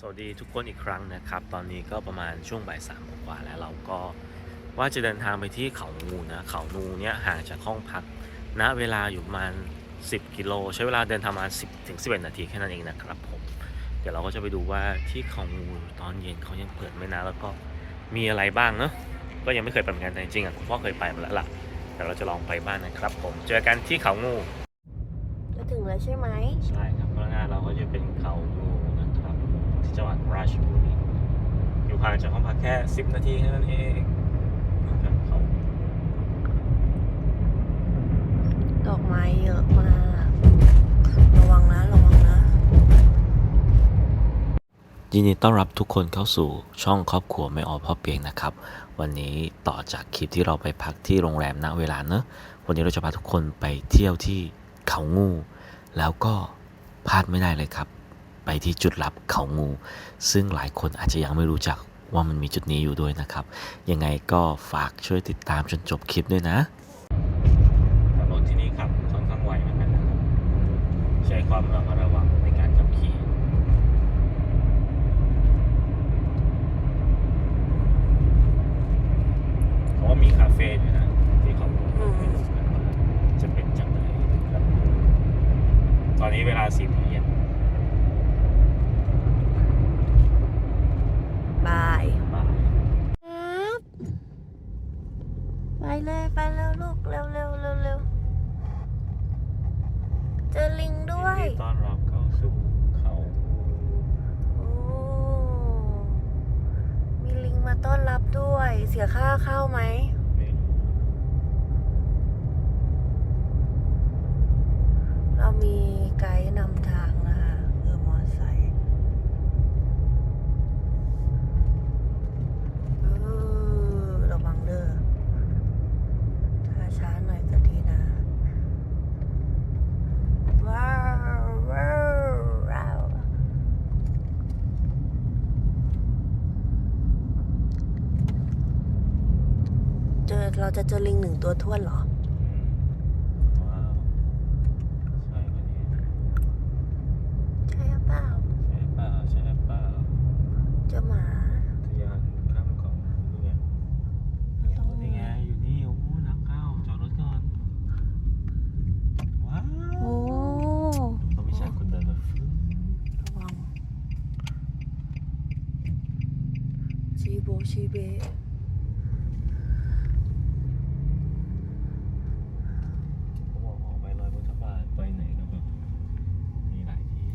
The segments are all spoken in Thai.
สวัสดีทุกคนอีกครั้งนะครับ ตอนนี้ก็ประมาณช่วงบ่ายสามกว่าๆแล้วเราก็ว่าจะเดินทางไปที่เขางูนะ เขางูเนี่ยห่างจากห้องพักณเวลาอยู่ประมาณ 10 กิโล ใช้เวลาเดินทางประมาณ10ถึง11 นาทีแค่นั้นเองนะครับผม เดี๋ยวเราก็จะไปดูว่าที่เขางูตอนเย็นเขายังเปิดไหม่นะ แล้วก็มีอะไรบ้างเนาะก็ยังไม่เคยไปเหมือนกันแต่จริงๆอะคุณพ่อเคยไปมาแล้วล่ะเดี๋ยวเราจะลองไปบ้างนะครับ ผมเจอกันที่เขางูจะถึงแล้วใช่ไหมใช่ครับข้างหน้าเราก็จะเป็นเขางูนะครับ ที่จังหวัดราชบุรีอยู่ห่างจากห้องพักแค่ 10 นาทีแค่นั้นเองนะครับเขาดอกไม้เยอะมาก ระวังนะ ระวังนะ ยินดีต้อนรับทุกคนเข้าสู่ช่องครอบครัวไม่ออพ่อเปียงนะครับ วันนี้ต่อจากคลิปที่เราไปพักที่โรงแรมณเวลาเนอะวันนี้เราจะพาทุกคนไปเที่ยวที่เขางู แล้วก็พลาดไม่ได้เลยครับ ไปที่จุดลับเขางู ซึ่งหลายคนอาจจะยังไม่รู้จักว่ามันมีจุดนี้อยู่ด้วยนะครับ ยังไงก็ฝากช่วยติดตามจนจบคลิปด้วยนะรถที่นี่ขับค่อนข้างไวเหมือนกันนะครับ ใช้ความระมัดระวังในการขับขี่ เพราะว่ามีคาเฟ่ด้วยนะ ที่เขา อืม ไปดูกันว่าจะเป็นจังไรครับ ตอนนี้เวลาสี่โมงเย็น บาย บ่าย ครับไปเลย ไปเร็วลูกเร็วเร็วเร็วเร็วเจอลิงด้วย ยินดีต้อนรับเข้าสู่เขาโอ้ มีลิงมาต้อนรับด้วย เสียค่าเข้าไหม ไม่รู้เรามีไกด์นำทางนะคะคือมอไซค์เออระวังเด้อถ้าช้าหน่อยก็ดีนะ ว้าวว้าวว้าวเจะเจอลิงหนึ่งตัวท้วนเหรอ ว้าวใช่ปะเนี่ย ใช่หรือเปล่า ใช่เปล่าใช่เปล่า เจอหมา ทะยานข้ามเขานี่ไงนี่ไงอยู่นี่โอ้โหนักเข้าจอดรถก่อนว้าว โอ้ เขาไม่ใช่คนเดินแบบฟึ๊บ ระวังชีโบชีเบะ เขาบอกออกไปลอยพุทธบาทไปไหนก็แบบมีหลายที่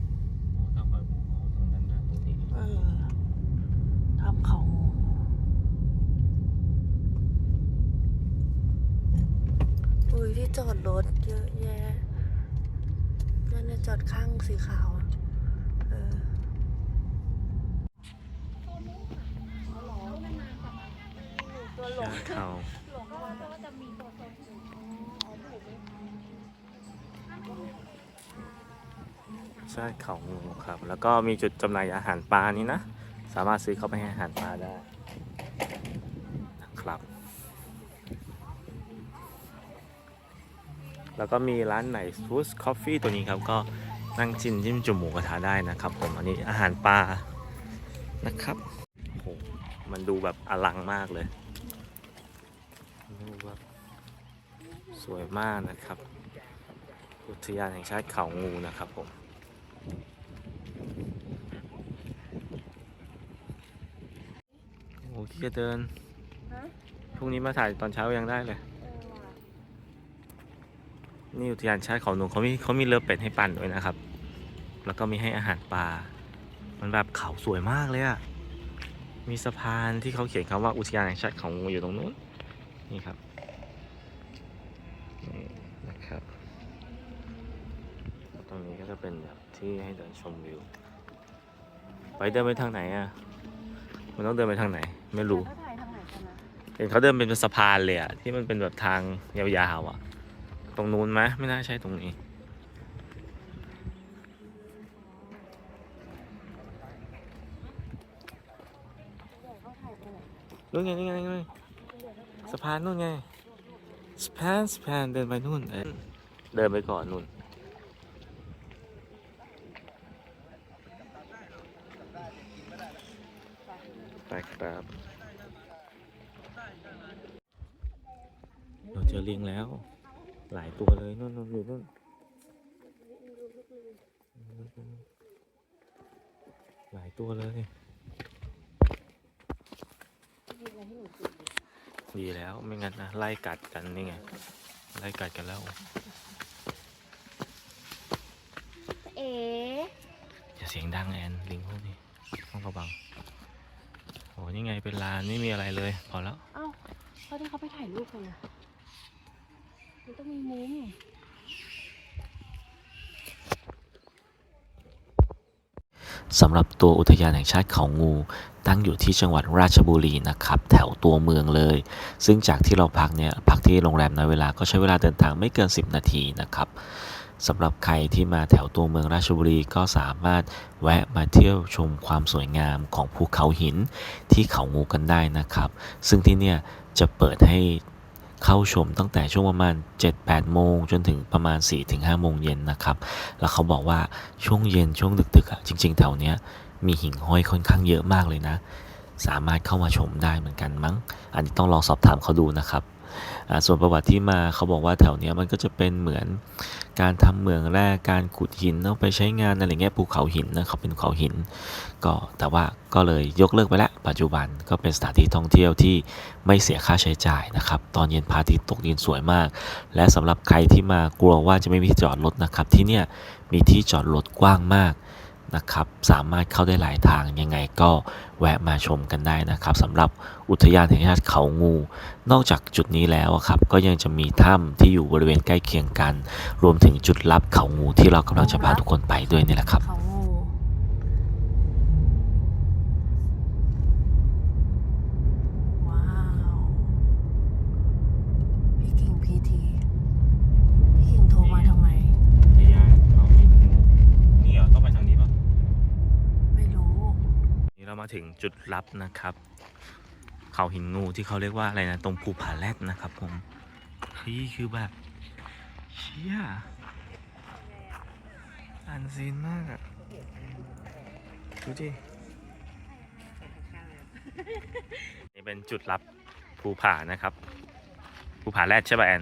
โอ้ทางไปภูเขาตรงนั้นนะตรงนี้ เออทำเขางูอุ้ยที่จอดรถเยอะแยะนั่นน่ะจ อดข้างสีขาวเออตัวหลงเขาใช่เขางูครับ แล้วก็มีจุดจำหน่ายอาหารปลานี่นะ สามารถซื้อเข้าไปให้อาหารปลาได้ แล้วก็มีร้านไหนซูสคอฟฟี่ตัวนี้ครับ ก็นั่งจิ้มจิ้มจุ่มหมูกระทะได้นะครับผม อันนี้อาหารปลานะครับโอ้โหมันดูแบบอลังมากเลยดูแบบสวยมากนะครับ อุทยานแห่งชาติเขางูนะครับผมโอ้โหที่จะเดินฮะพรุ่งนี้มาถ่ายตอนเช้ายังได้เลย นี่อุทยานชาติเขาหนูเขามีเขามีเรือเป็ดให้ปั่นด้วยนะครับ แล้วก็มีให้อาหารปลา มันแบบเขาสวยมากเลยอะมีสะพานที่เขาเขียนคำว่าอุทยานแห่งชาติเขางูอยู่ตรงนู้น นี่ครับ นี่นะครับแล้วตรงนี้ก็จะเป็นแบบที่ให้เดินชมวิว ไปเดินไปทางไหนอะมันต้องเดินไปทางไหน ไม่รู้เขาถ่ายทางไหนกันนะเห็นเขาเดินเป็นสะพานเลยอะที่มันเป็นแบบทางยาวๆอะ ตรงนู้นไหมไม่น่าใช่ตรงนี้ นู่นไงนี่ไงนี่ไงสะพานนู่นไงสะพานสะพานเดินไปนู่นเอ้ยเดินไปก่อนนู่นไปครับเราเจอลิงแล้ว หลายตัวเลยนู่นนู่นอยู่นู่นหลายตัวเลยดีแล้วไม่งั้นนะไล่กัดกันนี่ไงไล่กัดกันแล้วเอ๋อย่าเสียงดังแอนลิงพวกนี้ต้องระวังโอ้นี่ไงเป็นลานไม่มีอะไรเลยพอแล้วเอ้าเขาที่เขาไปถ่ายรูปกันนะ มันต้องมีมุมสำหรับตัวอุทยานแห่งชาติเขางู ตั้งอยู่ที่จังหวัดราชบุรีนะครับ แถวตัวเมืองเลย ซึ่งจากที่เราพักเนี่ยพักที่โรงแรมในเวลาก็ใช้เวลาเดินทางไม่เกิน 10 นาทีนะครับสำหรับใครที่มาแถวตัวเมืองราชบุรีก็สามารถแวะมาเที่ยวชมความสวยงามของภูเขาหินที่เขางูกันได้นะครับ ซึ่งที่เนี่ยจะเปิดให้ เข้าชมตั้งแต่ช่วงประมาณ 7-8 โมง จนถึงประมาณ 4-5 โมงเย็นนะครับ แล้วเขาบอกว่าช่วงเย็นช่วงดึกๆอะจริงๆแถวเนี้ยมีหิ่งห้อยค่อนข้างเยอะมากเลยนะ สามารถเข้ามาชมได้เหมือนกันมั้ง อันนี้ต้องลองสอบถามเขาดูนะครับ ส่วนประวัติที่มาเขาบอกว่าแถวเนี้ยมันก็จะเป็นเหมือนการทำเหมืองแร่การขุดหินเอาไปใช้งานอะไรเงี้ยภูเขาหินนะเขาเป็นภูเขาหิน ก็แต่ว่าก็เลยยกเลิกไปแล้วปัจจุบันก็เป็นสถานที่ท่องเที่ยวที่ไม่เสียค่าใช้จ่ายนะครับ ตอนเย็นพาทิตตกดินสวยมาก และสำหรับใครที่มากลัวว่าจะไม่มีที่จอดรถนะครับ ที่เนี่ยมีที่จอดรถกว้างมาก นะครับ สามารถเข้าได้หลายทางยังไงก็แวะมาชมกันได้นะครับสำหรับอุทยานแห่งชาติเขางู นอกจากจุดนี้แล้วครับ ก็ยังจะมีถ้ำที่อยู่บริเวณใกล้เคียงกัน รวมถึงจุดลับเขางูที่เรากำลังจะพาทุกคนไปด้วยนี่แหละครับ เขางูว้าว พี่กิ่งพีที พี่กิ่งโทรมาทำไม อุทยานเขาหินงูนี่เหรอต้องไปทางนี้ปะ ไม่รู้ นี่ เรามาถึงจุดลับนะครับ เขาหินงูที่เขาเรียกว่าอะไรนะ ตรงภูผาแรดนะครับผมนี่คือแบบ เชี่ยอันซีนมากอะดูดินี่เป็นจุดลับภูผานะครับภูผาแรดใช่ป่ะแอน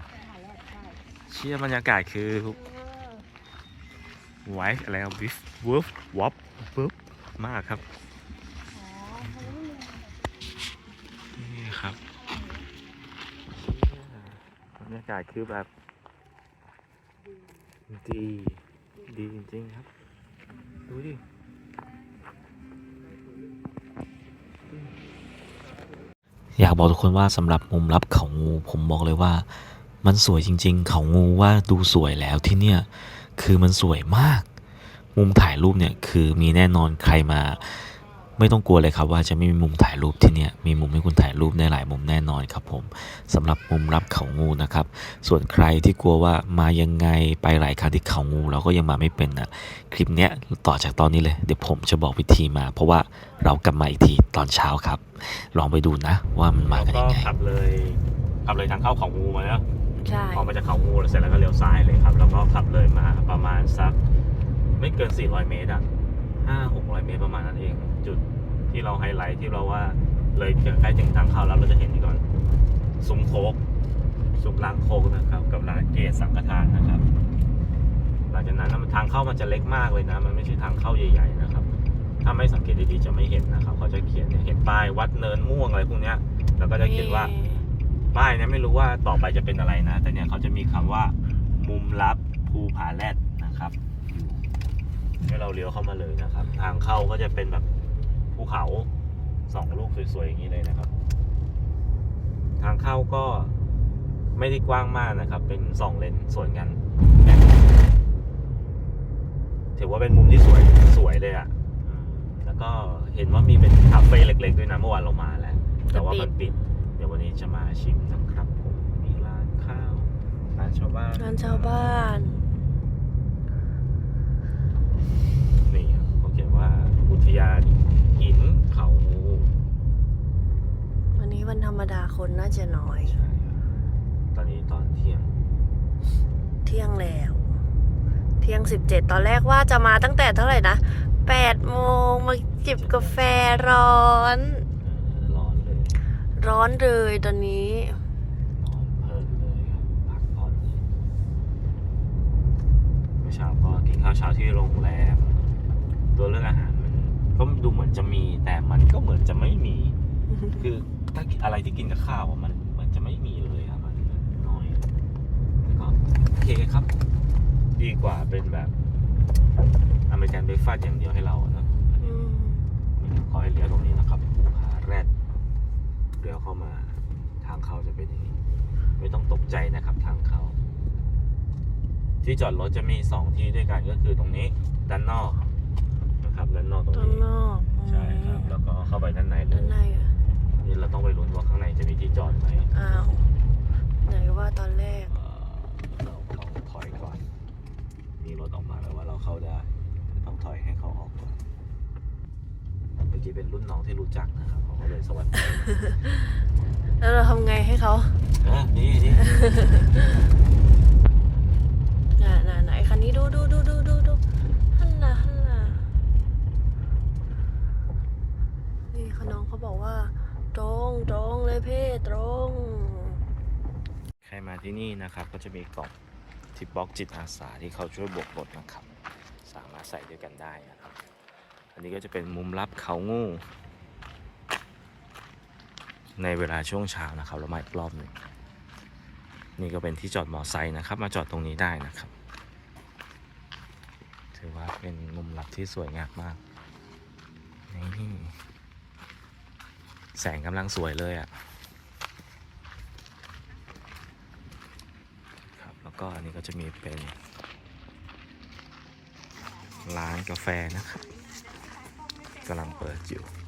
เชี่ยบรรยากาศคือไวฟ์อะไรวิฟวูฟวอปปุ๊บมากครับ รรยากาศคือแบบดี ดีจริงๆครับ ดูดิอยากบอกทุกคนว่าสำหรับมุมลับเขางูผมบอกเลยว่า มันสวยจริง ๆ เขางูว่าดูสวยแล้วที่เนี่ยคือมันสวยมาก มุมถ่ายรูปเนี่ยคือมีแน่นอนใครมา ไม่ต้องกลัวเลยครับว่าจะไม่มีมุมถ่ายรูปที่เนี่ยมีมุมให้คุณถ่ายรูปได้หลายมุมแน่นอนครับผมสำหรับมุมรับเขางูนะครับ ส่วนใครที่กลัวว่ามายังไงไปหลายครั้งที่เขางูเราก็ยังมาไม่เป็นนะคลิปเนี้ยต่อจากตอนนี้เลยเดี๋ยวผมจะบอกวิธีมา เพราะว่าเรากลับมาอีกทีตอนเช้าครับ ลองไปดูนะ ว่ามันมากันยังไงขับเลยขับเลยทางเข้าเขางูมาแล้วใช่พอมาจากเขางูเสร็จแล้วก็เลี้ยวซ้ายเลยครับ แล้วก็ขับเลยมาประมาณสักไม่เกิน 400 เมตรอะ ห้าหกร้อยเมตรประมาณนั้นเอง จุดที่เราไฮไลท์ที่เราว่าเลยใกล้ถึงทางเข้าแล้วเราจะเห็นนี่ก่อนซุ้มโคกซุ้มล้างโคกนะครับ กับร้านเกตสังฆทานนะครับ หลังจากนั้นนะมันทางเข้ามันจะเล็กมากเลยนะ มันไม่ใช่ทางเข้าใหญ่ ๆ นะครับ ถ้าไม่สังเกตดีๆจะไม่เห็นนะครับ เขาจะเขียนเห็นป้ายวัดเนินม่วงอะไรพวกเนี้ยแล้วก็จะเขียนว่าป้ายเนี่ยไม่รู้ว่าต่อไปจะเป็นอะไรนะ แต่เนี่ยเขาจะมีคำว่า มุมลับภูผาแรด ให้เราเลี้ยวเข้ามาเลยนะครับ ทางเข้าก็จะเป็นแบบภูเขาสองลูกสวยๆอย่างนี้เลยนะครับ ทางเข้าก็ไม่ได้กว้างมากนะครับ เป็นสองเลนสวนกันถือว่าเป็นมุมที่สวยสวยเลยอะ่ะแล้วก็เห็นว่ามีเป็นคาเฟ่เล็ก ๆ ด้วยนะเมื่อวานเรามาแล้ว แต่ว่ามันปิด เดี๋ยววันนี้จะมาชิมนะครับผมมีร้านข้าวร้านชาวบ้านงานชาวบ้านครับเขาเขียนว่าอุทยานหินเขางู วันนี้วันธรรมดา คนน่าจะน้อย ใช่ครับตอนนี้ตอนเที่ยง เที่ยงแล้ว เที่ยงสิบเจ็ดตอนแรกว่าจะมาตั้งแต่เท่าไหร่นะแปดโมงมาจิบกาแฟร้อนอร้อนเลยตอนนี้นอนเพลินเลยครับพักผ่อนเมื่อเช้าก็กินข้าวเช้าที่โรงแรมตัวเลือกอาหารมันก็ดูเหมือนจะมีแต่มันก็เหมือนจะไม่มี คือ ถ้าอะไรที่กินกับข้าวอะมันเหมือนจะไม่มีเลยครับมันน้อยแล้วก็โอเคครับ ดีกว่าเป็นแบบอเมริกันเบรกฟาสต์อย่างเดียวให้เราอะเนอะอืมขอให้เลี้ยวตรงนี้นะครับผาแรดเลี้ยวเข้ามาทางเข้าจะเป็นอย่างนี้ ไม่ต้องตกใจนะครับทางเข้าที่จอดรถจะมีสองที่ด้วยกันก็คือตรงนี้ด้านนอกนะครับด้านนอกตรงข้างนี้นอกใช่ครับ แล้วก็เข้าไปด้านในเลด้านยในอะ นี่เราต้องไปลุ้นว่าข้างในจะมีที่จอดไหมอ้าว ไหนว่าตอนแรก เอ่อเราต้องถอยก่อน มีรถออกมาแล้วว่าเราเข้าได้ ต้องถอยให้เขาออกก่อน เมื่อกี้เป็นรุ่นน้องที่รู้จักนะครับเขาก็เลยสวัสดี แล้วเราทำไงให้เขาอะนี่นี่น่ะน่ะไหนคันนี้ดูดูดูดูดูดูฮันน่ะฮันน่ะนี่เขาน้องเขาบอกว่า ตรงตรงเลยเพ่ตรง ใครมาที่นี่นะครับก็จะมีกล่องที่บล็อกจิตอาสาที่เขาช่วยบวกรถนะครับ สามารถใส่ด้วยกันได้นะครับ อันนี้ก็จะเป็นมุมลับเขางูในเวลาช่วงเช้านะครับเรามาอีกรอบหนึ่งนี่ก็เป็นที่จอดมอไซค์นะครับ มาจอดตรงนี้ได้นะครับ ถือว่าเป็นมุมลับที่สวยงามมากนี่ แสงกำลังสวยเลยอะ่ะครับแล้วก็อันนี้ก็จะมีเป็นร้านกาแฟนะครับกำลังเปิดอยู่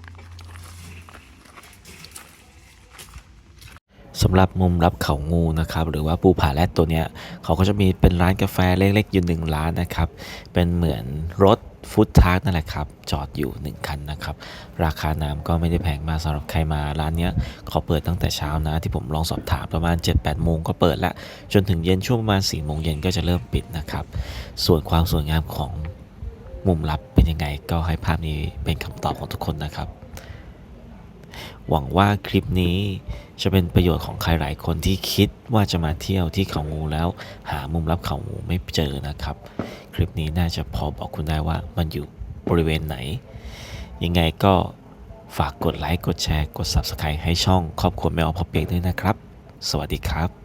สำหรับมุมรับเขางูนะครับหรือว่าปูผาแรดตัวเนี้ยเขาก็จะมีเป็นร้านกาแฟเล็กๆอยู่หนึ่งร้านนะครับ เป็นเหมือนรถฟู้ดทาร์กนั่นแหละครับ จอดอยู่ 1 คันนะครับ ราคาน้ำก็ไม่ได้แพงมากสำหรับใครมาร้านเนี้ยเขาเปิดตั้งแต่เช้านะ ที่ผมลองสอบถามประมาณ 7-8 โมงก็เปิดละจนถึงเย็นช่วงประมาณ4โมงเย็นก็จะเริ่มปิดนะครับ ส่วนความสวยงามของมุมลับเป็นยังไงก็ให้ภาพนี้เป็นคำตอบของทุกคนนะครับ หวังว่าคลิปนี้จะเป็นประโยชน์ของใครหลายคนที่คิดว่าจะมาเที่ยวที่เขางูแล้ว หามุมลับเขางูไม่เจอนะครับ คลิปนี้น่าจะพอบอกคุณได้ว่ามันอยู่บริเวณไหน ยังไงก็ฝากกดไลค์กดแชร์กด Subscribe ให้ช่องครอบครัวแมวพอเปียกด้วยนะครับ สวัสดีครับ